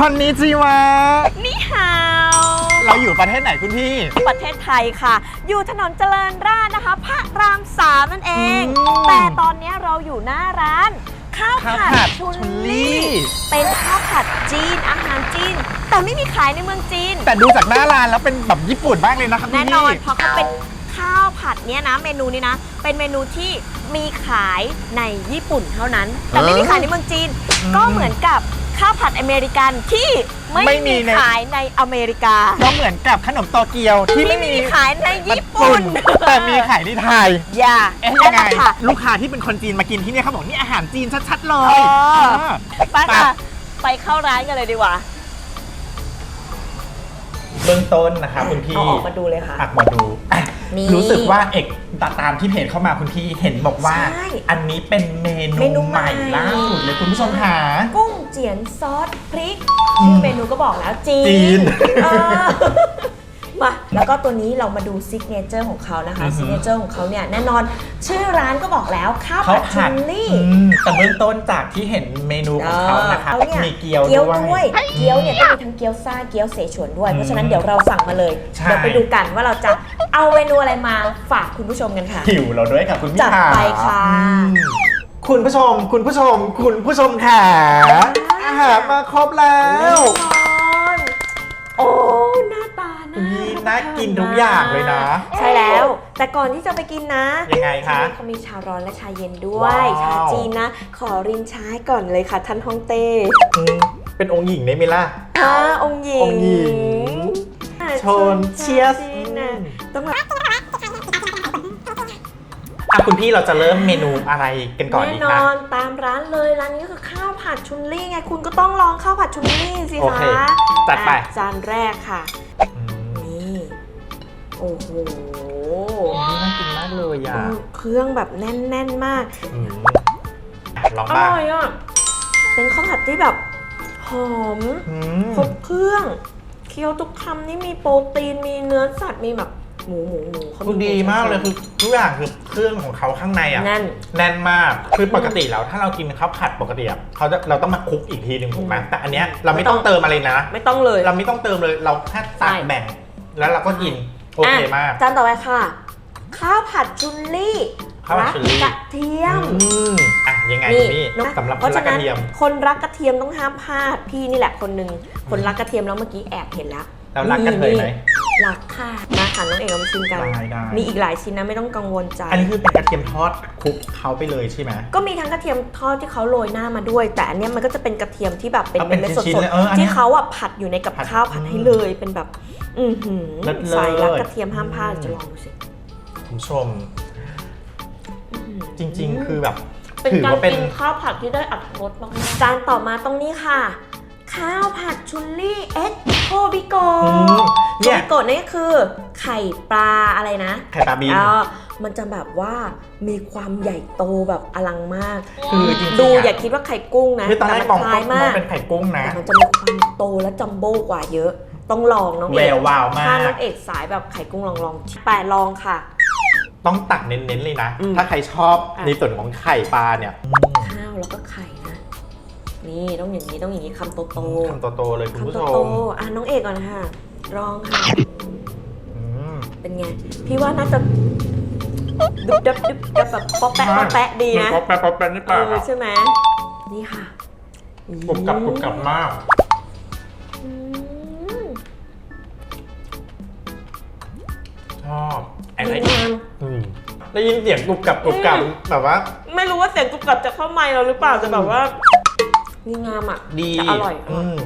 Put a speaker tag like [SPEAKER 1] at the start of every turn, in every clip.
[SPEAKER 1] คนนี้จีวะ
[SPEAKER 2] นี่ฮาว
[SPEAKER 1] เราอยู่ประเทศไหนคุณพี่
[SPEAKER 2] ประเทศไทยค่ะ อยู่ถนนเจริญราษฎร์นะคะ พระรามสามนั่นเอง
[SPEAKER 1] อืม
[SPEAKER 2] แต่ตอนนี้เราอยู่หน้าร้าน ข้าว
[SPEAKER 1] ข้าว
[SPEAKER 2] ผั
[SPEAKER 1] ผั
[SPEAKER 2] ด
[SPEAKER 1] ด
[SPEAKER 2] ชุน
[SPEAKER 1] ชุนลี่
[SPEAKER 2] ลี่ เป็นข้าวผัดจีนอาหารจีน แต่ไม่มีขายในเมืองจีน
[SPEAKER 1] แต่ดูจากหน้าร้านแล้วเป็นแบบญี่ปุ่นมากเลยนะครับคุณ
[SPEAKER 2] แน่
[SPEAKER 1] พี่
[SPEAKER 2] นอนเพราะเขาเป็นข้าวผัดเนี้ยนะ เมนูนี้นะ เป็นเมนูที่มีขายในญี่ปุ่นเท่านั้น แต่ไม่มีขายในเมืองจีน ก็เหมือนกับ ข้าวผัดอเมริกันที่ไม่
[SPEAKER 1] ไม่มี
[SPEAKER 2] มี
[SPEAKER 1] ใน
[SPEAKER 2] ขายในอเมริกา
[SPEAKER 1] ก็เหมือนกับขนมโตเกียวที่
[SPEAKER 2] ที่
[SPEAKER 1] ไม่
[SPEAKER 2] ไม่
[SPEAKER 1] มี
[SPEAKER 2] มีขายในญี่ปุ่น
[SPEAKER 1] แต่มีขายในไทย
[SPEAKER 2] อย่า
[SPEAKER 1] เอ๊ะ
[SPEAKER 2] นั่
[SPEAKER 1] ยั
[SPEAKER 2] น
[SPEAKER 1] งไง
[SPEAKER 2] แหละค่ะ
[SPEAKER 1] ลูกค้าที่เป็นคนจีนมากินที่เนี่ยเขาบอกนี่อาหารจีนชัดๆเล
[SPEAKER 2] เอยอ
[SPEAKER 1] เออ
[SPEAKER 2] ไปค่ะ ไปเข้าร้านกันเลยดีกว่า
[SPEAKER 1] เบื้องต้นนะคะคุณพี่
[SPEAKER 2] เอาออกมาดูเลยค่ะ
[SPEAKER 1] อักมาดูอะ
[SPEAKER 2] นี่
[SPEAKER 1] รู้สึกว่าเอก ตามที่เพจเข้ามาคุณพี่เห็นบอกว่า
[SPEAKER 2] ใช่
[SPEAKER 1] อันนี้เป็นเมนู
[SPEAKER 2] เมนู
[SPEAKER 1] ให
[SPEAKER 2] ใหม่
[SPEAKER 1] ม่ล่าสุดเลยคุณผู้ชมค่ะ
[SPEAKER 2] กุ้งเจียนซอสพริก
[SPEAKER 1] อืม
[SPEAKER 2] ชื่อเมนูก็บอกแล้วจีน
[SPEAKER 1] จีน
[SPEAKER 2] เออ มาแล้วก็ตัวนี้เรามาดูซิกเนเจอร์ของเขานะคะ
[SPEAKER 1] อือหือ
[SPEAKER 2] ซิกเนเจอร์ของเขาเนี่ยแน่นอน ชื่อร้านก็บอกแล้วข้าว
[SPEAKER 1] เขา
[SPEAKER 2] ผัดชุ
[SPEAKER 1] ผัด
[SPEAKER 2] นลี่
[SPEAKER 1] อืมแต่เบื้องต้นจากที่เห็นเมนูของเขานะคะ
[SPEAKER 2] ออนี่
[SPEAKER 1] มีเกี๊ยว
[SPEAKER 2] เกี๊ยว
[SPEAKER 1] ด้
[SPEAKER 2] ด้
[SPEAKER 1] ว
[SPEAKER 2] วย ย เกี๊ยวเนี่ยก็มีทั้งเกี๊ยวซ่าเกี๊ยวเสฉวนด้วยเพราะฉะนั้นเดี๋ยวเราสั่งมาเลย
[SPEAKER 1] ใช่
[SPEAKER 2] เดี๋ยวไปดูกันว่าเราจะเอาเมนูอะไรมาฝากคุณผู้ชมกันค่ะ
[SPEAKER 1] หิวเราด้วยค่ะคุณพี่
[SPEAKER 2] จัด
[SPEAKER 1] ค่ะ
[SPEAKER 2] ไปค่ะ
[SPEAKER 1] อืมคุณผู้ชม คุณผู้ชม คุณผู้ชมค่ะอาหารมาครบแล้
[SPEAKER 2] แน่
[SPEAKER 1] ว
[SPEAKER 2] นอนโอ้หน้าตา น่า
[SPEAKER 1] นี่น่ากินทุกอย่างเลยนะ
[SPEAKER 2] ใช่แล้ว แต่ก่อนที่จะไปกินนะ
[SPEAKER 1] ยังไงคะ
[SPEAKER 2] ที่นี่เขามีชาร้อนและชาเย็นด้วย
[SPEAKER 1] ว้าว
[SPEAKER 2] ชาจีนนะ ขอรินชาให้ก่อนเลยค่ะท่านฮ่องเต้
[SPEAKER 1] อืมเป็นองค์หญิงได้ไหมล่ะ
[SPEAKER 2] อ่าองค์หญิง
[SPEAKER 1] องค์หญิง
[SPEAKER 2] อ่า
[SPEAKER 1] ชนเชียร์
[SPEAKER 2] จีนนะต้องแบบ
[SPEAKER 1] อะคุณพี่เราจะเริ่มเมนูอะไรกันก่อน
[SPEAKER 2] แน่
[SPEAKER 1] ดี
[SPEAKER 2] น
[SPEAKER 1] คะ
[SPEAKER 2] อนตามร้านเลยร้านนี้ก็คือข้าวผัดชุนลี่ไงคุณก็ต้องลองข้าวผัดชุนลี่สิ
[SPEAKER 1] โอ
[SPEAKER 2] คะ
[SPEAKER 1] เคจัดไป
[SPEAKER 2] อะจานแรกค่ะ
[SPEAKER 1] อืม
[SPEAKER 2] นี่ โอ้โห
[SPEAKER 1] นี่น่ากินมากเลยอะ
[SPEAKER 2] อืมเครื่องแบบแน่นๆมาก
[SPEAKER 1] อืมลอง
[SPEAKER 2] อ
[SPEAKER 1] บ้าง
[SPEAKER 2] ร่อยอะ เป็นข้าวผัดที่แบบหอม
[SPEAKER 1] อืม
[SPEAKER 2] ครบเครื่อง เคี้ยวทุกคำนี่มีโปรตีน มีเนื้อสัตว์ มีแบบหมูหมูหมูเขา
[SPEAKER 1] คือดีมากเลยคือทุกอย่างคือเครื่องของเขาข้างในอะ
[SPEAKER 2] แน่น
[SPEAKER 1] แน่นมาก คือปกติแล้วถ้าเรากินข้าวผัดปกติอะเขาจะเราต้องมาคลุกอีกทีหนึ่งถูกไหม
[SPEAKER 2] อืม
[SPEAKER 1] แต่อันเนี้ยเราไม่ต้องเติมอะไรนะ
[SPEAKER 2] ไม่ต้องเลย
[SPEAKER 1] เราไม่ต้องเติมเลย เราแค่ตัก
[SPEAKER 2] ใช่
[SPEAKER 1] แบ่ง แล้วเราก็กิน โอเคมากะ
[SPEAKER 2] จานต่อไปค่ะ ข้าวผัดชุนลี่
[SPEAKER 1] ข้าวผัดชุนลี่
[SPEAKER 2] กระเทียม
[SPEAKER 1] อืมอะยังไง
[SPEAKER 2] นี่
[SPEAKER 1] คุณพี่
[SPEAKER 2] น้อง
[SPEAKER 1] สำหรับ
[SPEAKER 2] เพ
[SPEAKER 1] คน
[SPEAKER 2] ราะ
[SPEAKER 1] รัก
[SPEAKER 2] ฉะ
[SPEAKER 1] ก
[SPEAKER 2] นั้
[SPEAKER 1] ระ
[SPEAKER 2] น
[SPEAKER 1] เทียม
[SPEAKER 2] คนรักกระเทียมต้องห้ามพลาดพี่นี่แหละคนหนึ่งคนรักกระเทียมแล้วเมื่อกี้แอบเห็นแล้ว
[SPEAKER 1] เรารักกันเลยไหม
[SPEAKER 2] รักค่ะ มาค่ะน้องเอกเรามาชิมกัน
[SPEAKER 1] ได้ได้
[SPEAKER 2] มีอีกหลายชิ้นนะไม่ต้องกังวลใจ
[SPEAKER 1] อันนี้คือเป็นกระเทียมทอดคลุกเขาไปเลยใช่ไหม
[SPEAKER 2] ก็มีทั้งกระเทียมทอดที่เขาโรยหน้ามาด้วย แต่อันเนี้ยมันก็จะเป็นกระเทียมที่แบบเป็น
[SPEAKER 1] เอาเป็น
[SPEAKER 2] เม็ดๆส
[SPEAKER 1] ชิ้น
[SPEAKER 2] ด
[SPEAKER 1] ๆเลยเอออัน
[SPEAKER 2] ๆ
[SPEAKER 1] เนี้
[SPEAKER 2] ที่
[SPEAKER 1] ย
[SPEAKER 2] เขาอะผัดอยู่ในกับ
[SPEAKER 1] ผัด
[SPEAKER 2] ข้าวผัดให้เลยเป็นแบบ อือหือ
[SPEAKER 1] เลิศๆ
[SPEAKER 2] สายรักกระเทียมห้ามพลาดจะลองดูสิ
[SPEAKER 1] คุณผู้ชม
[SPEAKER 2] อื้อหือ
[SPEAKER 1] จริง ๆ คือแบบ
[SPEAKER 2] เป็น
[SPEAKER 1] ถือ
[SPEAKER 2] การ
[SPEAKER 1] ว่าเป็น
[SPEAKER 2] กินข้าวผัดที่ได้อัดรสมากๆจานต่อมาตรงนี้ค่ะ ข้าวผัดชุนลี่เอ็กโคบิโก
[SPEAKER 1] อืม
[SPEAKER 2] โค
[SPEAKER 1] เนี่ย
[SPEAKER 2] บิโกะนี่คือไข่ปลาอะไรนะ
[SPEAKER 1] ไข่ปลาบิน
[SPEAKER 2] เออมันจะแบบว่ามีความใหญ่โตแบบอลังมาก
[SPEAKER 1] คือจริงๆ
[SPEAKER 2] ดู
[SPEAKER 1] อะ
[SPEAKER 2] อย่าคิดว่าไข่กุ้งนะ
[SPEAKER 1] คือตอนแรกมอง
[SPEAKER 2] แต่มันคล้าย
[SPEAKER 1] ม
[SPEAKER 2] มา
[SPEAKER 1] อง
[SPEAKER 2] ก
[SPEAKER 1] เป็นไข่กุ้งนะ
[SPEAKER 2] แต่มันจะมีความโตและจัมโบ้กว่าเยอะ ต้องลองน้อง
[SPEAKER 1] แว
[SPEAKER 2] เอก
[SPEAKER 1] ววาวมา
[SPEAKER 2] ถ้าก น้องเอกสายแบบไข่กุ้งลองลองแต่ลองค่ะ
[SPEAKER 1] ต้องตักเน้นๆเลยนะ
[SPEAKER 2] อืม
[SPEAKER 1] ถ้าใครชอบ
[SPEAKER 2] อะ
[SPEAKER 1] ในส่วนของไข่ปลาเนี่ย
[SPEAKER 2] ข้าวแล้วก็ไข่ นะนี่ต้องอย่างนี้ต้องอย่างนี้คำโตโต
[SPEAKER 1] คำโตๆเลยคุณ
[SPEAKER 2] คำ
[SPEAKER 1] ผู้
[SPEAKER 2] โต
[SPEAKER 1] ช
[SPEAKER 2] โต
[SPEAKER 1] ม
[SPEAKER 2] อะน้องเอกก่อนค่ะลองค่ะ
[SPEAKER 1] อืม
[SPEAKER 2] เป็นไง พี่ว่าน่าจะดุบดับดุบดับแบบป๊อปแปะป๊อปแปะดีนะ
[SPEAKER 1] มัป๊อปแป๊ะป๊อปแป๊ะใน
[SPEAKER 2] เอ
[SPEAKER 1] ปาก
[SPEAKER 2] อ
[SPEAKER 1] อะ
[SPEAKER 2] ใช่ไหมนี่ค่ะ
[SPEAKER 1] กรุบกรับกรุบกรับมาก
[SPEAKER 2] อืม
[SPEAKER 1] ชอบไอ้
[SPEAKER 2] ดี
[SPEAKER 1] ไร
[SPEAKER 2] งาม
[SPEAKER 1] อืมได้ยินเสียงกรุบกรับกรุบกรับ
[SPEAKER 2] อืม
[SPEAKER 1] แบบว่า
[SPEAKER 2] ไม่รู้ว่าเสียงกรุบกรับจะเข้าไมค์เราหรือเปล่าแต่แบบว่า ดีงามอะ
[SPEAKER 1] ดี
[SPEAKER 2] แต่อร่อยอร่อย
[SPEAKER 1] ม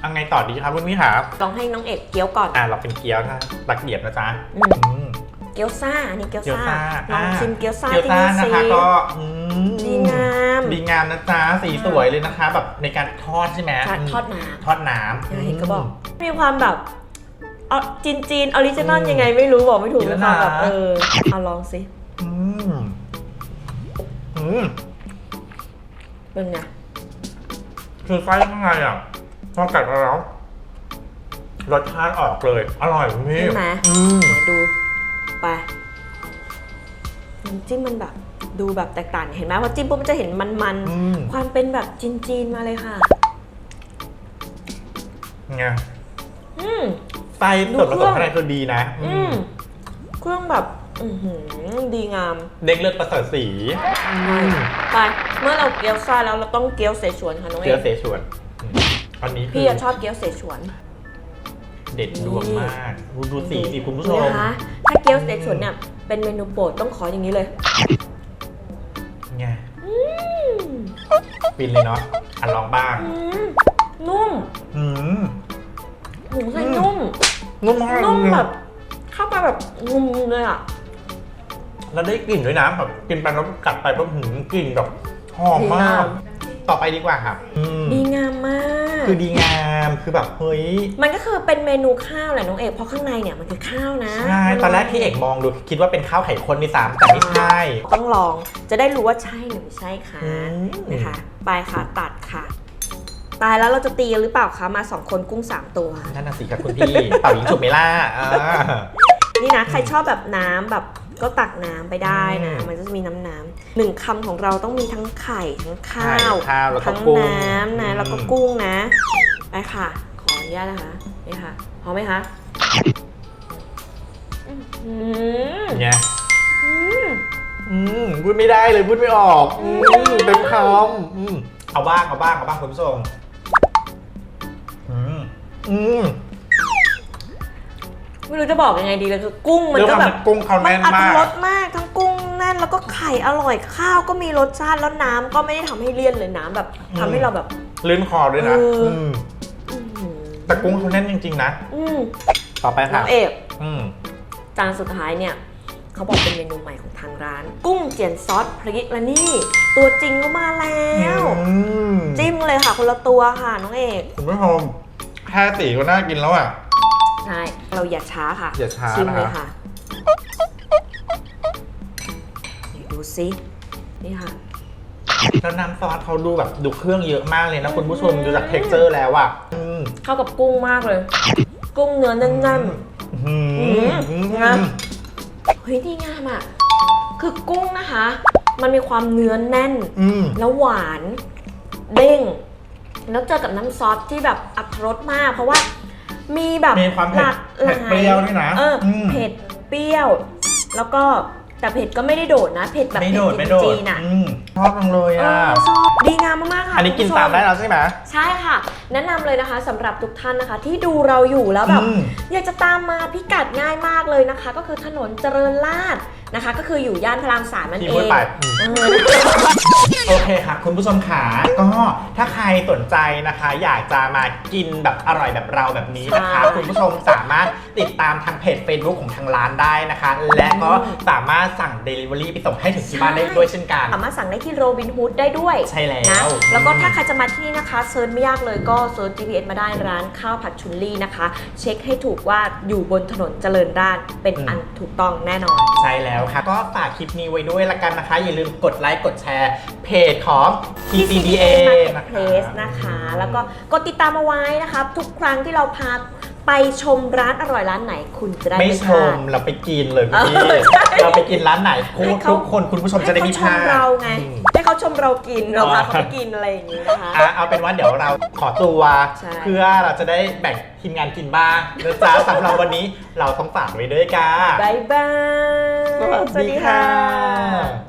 [SPEAKER 1] เอาไงต่อดีครับคุณพี่ครับ
[SPEAKER 2] ลองให้น้องเอกเกี๊ยวก่อน
[SPEAKER 1] อ่าเราเป็นเกี๊ยวนะตะเกียบนะจ๊ะ
[SPEAKER 2] อืม
[SPEAKER 1] อืม
[SPEAKER 2] เกี๊ยวซ่าอันนี้เกี๊ยว
[SPEAKER 1] เกี๊ยว
[SPEAKER 2] ซ่า
[SPEAKER 1] ซ่า
[SPEAKER 2] ลอง
[SPEAKER 1] อ่า
[SPEAKER 2] ชิมเกี๊ยวซ่า
[SPEAKER 1] เกี๊ยว
[SPEAKER 2] ที่
[SPEAKER 1] ซ่า
[SPEAKER 2] นี่
[SPEAKER 1] นะ
[SPEAKER 2] สิ
[SPEAKER 1] คะก็อืม
[SPEAKER 2] ดีงาม
[SPEAKER 1] ดีงามนะจ๊ะสีสวยเลยนะคะ แบบในการทอดใช่ไหม
[SPEAKER 2] ใช่
[SPEAKER 1] ม
[SPEAKER 2] ทอดน้
[SPEAKER 1] ทอดน้ำำ
[SPEAKER 2] เห็นก็บอก มีความแบบเอาจีนจีนออริจินอลยังไงไม่รู้บอกไม่ถูก
[SPEAKER 1] กินแล้
[SPEAKER 2] มี
[SPEAKER 1] ว
[SPEAKER 2] ความแบบ
[SPEAKER 1] นะ
[SPEAKER 2] เออเอาลองสิ
[SPEAKER 1] อืมอืม
[SPEAKER 2] เป็นไง
[SPEAKER 1] คือไส้ข้างในอะพอกัดไปแล้วรสชาติออกเลย อร่อยคุณพี่
[SPEAKER 2] ใช่ไหม
[SPEAKER 1] อืม
[SPEAKER 2] ไหนดูไปน้ำจิ้มมันแบบ ดูแบบแตกต่างเห็นไหมพอจิ้มปุ๊บมันจะเห็นมัน
[SPEAKER 1] อืม
[SPEAKER 2] ๆ ความเป็นแบบจีนจีนๆมาเลยค่ะ
[SPEAKER 1] ไง
[SPEAKER 2] อืม
[SPEAKER 1] ไส้ส่วนผสมข้างในคือดีนะ
[SPEAKER 2] อืมเครื่องแบบ อือหือดีงาม
[SPEAKER 1] เด็กเลือดประเสริฐสี
[SPEAKER 2] ไป เมื่อเราเกี๊ยวซ่าแล้วเราต้องเกี๊ยวเสฉวนค่ะน้องเอ
[SPEAKER 1] เจียว
[SPEAKER 2] ก
[SPEAKER 1] เสฉวนอืมอันนี้คื
[SPEAKER 2] พี่
[SPEAKER 1] อ
[SPEAKER 2] อะชอบเกี๊ยวเสฉวน
[SPEAKER 1] เด็ดดวงมากดูดูสีสิคุณผู้ช
[SPEAKER 2] ดู
[SPEAKER 1] ม
[SPEAKER 2] นะคะถ้าเกี๊ยวเสฉวนเนี่ยเป็นเมนูโปรดต้องขออย่างนี้เลย
[SPEAKER 1] ไงฟินเลยเนาะอันลองบ้าง
[SPEAKER 2] อืมนุ่ม
[SPEAKER 1] อืม
[SPEAKER 2] หมูไส้
[SPEAKER 1] อืม
[SPEAKER 2] นุ่ม
[SPEAKER 1] นุ่มมาก
[SPEAKER 2] นุ่มแบบเข้าไปแบบงุมเลยอะ
[SPEAKER 1] แล้วได้กลิ่นด้วยนะแบบกินไปแล้วกัดไปแล้วหืมกลิ่นแบบ หอมมาก
[SPEAKER 2] ดีงาม
[SPEAKER 1] ต่อไปดีกว่าครับอืม
[SPEAKER 2] ดีงามมาก
[SPEAKER 1] คือดีงามคือแบบเฮ้ย
[SPEAKER 2] มันก็คือเป็นเมนูข้าวแหละน้องเอกเพราะข้างในเนี่ยมันคือข้าวนะ
[SPEAKER 1] ใช่ ตอนแรกที่เอกมองดูคิดว่าเป็นข้าวไข่ข้นในสามแต่ไม่ใช่
[SPEAKER 2] ต้องลองจะได้รู้ว่าใช่หรือไม่ใช่ค่ะ
[SPEAKER 1] อืม
[SPEAKER 2] นะคะไปค่ะตัดค่ะ ตายแล้วเราจะตีกันหรือเปล่าคะมาสองคนกุ้งสามตัว
[SPEAKER 1] นั่นน่ะสิครับคุณพี่ เป่ายิงฉุบไหมล่ะอ่า
[SPEAKER 2] นี่นะใครชอบแบบน้ำแบบ ก็ตักน้ำไปได้นะ
[SPEAKER 1] อืม
[SPEAKER 2] มันจะมีน้ำน้ำหนึ่งคำของเราต้องมีทั้งไข่ทั้งข้า
[SPEAKER 1] ไข่
[SPEAKER 2] ว
[SPEAKER 1] ข้าวแล้วก็
[SPEAKER 2] ทั้ง
[SPEAKER 1] กุ้ง
[SPEAKER 2] น้ำนะ
[SPEAKER 1] อืม
[SPEAKER 2] แล้วก็กุ้งนะไปค่ะ ขออนุญาตนะคะนี่ค่ะพร้อมไหมคะอืม
[SPEAKER 1] ไง
[SPEAKER 2] อืม
[SPEAKER 1] อืมพูดไม่ได้เลยพูดไม่ออกอืมเต็มคำอืมเอาบ้างเอาบ้างเอาบ้างคุณผู้ชมอืมอืม
[SPEAKER 2] ไม่รู้จะบอกยังไงดีเลยคือกุ้งมัน
[SPEAKER 1] เรื่อง
[SPEAKER 2] ก็
[SPEAKER 1] ความ
[SPEAKER 2] แบบ
[SPEAKER 1] กุ้งเขา
[SPEAKER 2] มัน
[SPEAKER 1] แน่น
[SPEAKER 2] อัต
[SPEAKER 1] มารก
[SPEAKER 2] สมากทั้งกุ้งแน่นแล้วก็ไข่อร่อยข้าวก็มีรสชาติแล้วน้ำก็ไม่ได้ทำให้เลี่ยนเลยน้ำแบบ
[SPEAKER 1] อืม
[SPEAKER 2] ทำให้เราแบบ
[SPEAKER 1] ลื่นคอด้วยนะ
[SPEAKER 2] เอออื
[SPEAKER 1] ม
[SPEAKER 2] อื้อหือ
[SPEAKER 1] แต่กุ้งเขาแน่นจริง ๆ นะ
[SPEAKER 2] อืม
[SPEAKER 1] ต่อไป
[SPEAKER 2] น้
[SPEAKER 1] ค่ะ
[SPEAKER 2] องเอก
[SPEAKER 1] อืม
[SPEAKER 2] จานสุดท้ายเนี่ยเขาบอกเป็นเมนูใหม่ของทางร้าน กุ้งเจียนซอสพริกและนี่ ตัวจริงก็มาแล้ว
[SPEAKER 1] อืม
[SPEAKER 2] จิ้มเลยค่ะคนละตัวค่ะน้องเอก
[SPEAKER 1] คุณผู้ชมแค่สีก็น่ากินแล้วอะ
[SPEAKER 2] ใช่ เราอย่าช้าค่ะ
[SPEAKER 1] อย่าช้า
[SPEAKER 2] ชิมเลย
[SPEAKER 1] นะคะ
[SPEAKER 2] ค่ะนี่ดูสินี่ค่ะ
[SPEAKER 1] แล้วน้ำซอสเขาดูแบบดูเครื่องเยอะมากเลยนะคุณผู้ชมดูจากเท็กเจอร์แล้วอะอืม
[SPEAKER 2] เข้ากับกุ้งมากเลย กุ้งเนื้อแน่น
[SPEAKER 1] อืม
[SPEAKER 2] อืม
[SPEAKER 1] อืม
[SPEAKER 2] งั้นๆเฮ้ยดีงามอะ คือกุ้งนะคะ มันมีความเนื้อแน่น
[SPEAKER 1] อืม
[SPEAKER 2] แล้วหวาน เด้ง แล้วเจอกับน้ำซอสที่แบบอัตรสมาก เพราะว่า มีแบบ
[SPEAKER 1] มีความเผ็ด
[SPEAKER 2] หลากหลา
[SPEAKER 1] เผ็ดเปรี้ยวด้วยนะ
[SPEAKER 2] เอออ
[SPEAKER 1] ม
[SPEAKER 2] เผ็ดเปรี้ยว แล้วก็ แต่เผ็ดก็ไม่ได้โดดนะ เผ็ดแบบ
[SPEAKER 1] ไม่
[SPEAKER 2] เผ็
[SPEAKER 1] โดด
[SPEAKER 2] ด
[SPEAKER 1] ไม่โดด
[SPEAKER 2] จีนๆอะ
[SPEAKER 1] อืมชอบจังเลย
[SPEAKER 2] เอ
[SPEAKER 1] อะ
[SPEAKER 2] อชอบดีงามมากๆค่ะ
[SPEAKER 1] อันนี้กิน
[SPEAKER 2] คุณผู้ช
[SPEAKER 1] ตามได้แล้วใช่ไหม
[SPEAKER 2] ใช่ค่ะ แนะนำเลยนะคะสำหรับทุกท่านนะคะ ที่ดูเราอยู่แล้วแบบ
[SPEAKER 1] อืม
[SPEAKER 2] อยากจะตามมาพิกัดง่ายมากเลยนะคะ ก็คือถนนเจริญราษฎร์นะคะ ก็คืออยู่ย่านพระรามสามนั่น
[SPEAKER 1] ที่
[SPEAKER 2] เอ
[SPEAKER 1] พูด
[SPEAKER 2] ง
[SPEAKER 1] ไปอืม
[SPEAKER 2] เออ
[SPEAKER 1] โอเคค่ะ คุณผู้ชมขาก็ถ้าใครสนใจนะคะ อยากจะมากินแบบอร่อยแบบเราแบบนี้นะคะ
[SPEAKER 2] ใช่
[SPEAKER 1] คุณผู้ชมสามารถติดตามทางเพจ Facebook ของทางร้านได้นะคะ และก็สามารถสั่ง Delivery ไปส่งให้ถึงที่บ้านได้ด้วยเช่นกัน
[SPEAKER 2] สามารถสั่งได้ที่โรบินฮูดได้ด้วย
[SPEAKER 1] ใช่แล้ว
[SPEAKER 2] นะแล้วก็ถ้าใครจะมาที่นี่นะคะเซิร์ชไม่ยากเลยก็เซิร์ช GPS มาได้ร้านข้าวผัดชุนลี่นะคะ เช็คให้ถูกว่าอยู่บนถนนเจริญราษฎร์เป็นอันถูกต้องแน่นอน
[SPEAKER 1] ใช่แล้วค่ะ ก็ฝากคลิปนี้ไว้ด้วยละกันนะคะ อย่าลืมกดไลค์กดแชร์เพจของ TCDA นะคะ
[SPEAKER 2] Marketplace นะคะ แล้วก็กดติดตามเอาไว้นะคะ ทุกครั้งที่เราพา ไปชมร้านอร่อยร้านไหนคุณจะได้
[SPEAKER 1] ไม่
[SPEAKER 2] ไม่
[SPEAKER 1] ช
[SPEAKER 2] พลามด
[SPEAKER 1] เราไปกินเลยคุณพี่
[SPEAKER 2] เออใช่
[SPEAKER 1] เราไปกินร้านไหนพู
[SPEAKER 2] ให้
[SPEAKER 1] ด
[SPEAKER 2] เขา
[SPEAKER 1] ทุกคนคุณผู้ชมจะได้ไม่พลาด
[SPEAKER 2] ให้เขาชมเราไง
[SPEAKER 1] อืม
[SPEAKER 2] ให้เขาชมเรากินเรา
[SPEAKER 1] อ๋อ
[SPEAKER 2] พาเขาไปกินอะไรอย่างนี้นะคะ
[SPEAKER 1] อะเอาเป็นว่าเดี๋ยวเราขอตัว
[SPEAKER 2] ใช่
[SPEAKER 1] เพื่อเราจะได้แบ่งทีมงานกินบ้างนะจ๊ะสำหรับวันนี้เราต้องฝากไว้ด้วยกัน
[SPEAKER 2] บายบาย
[SPEAKER 1] สวัสดีค่ะ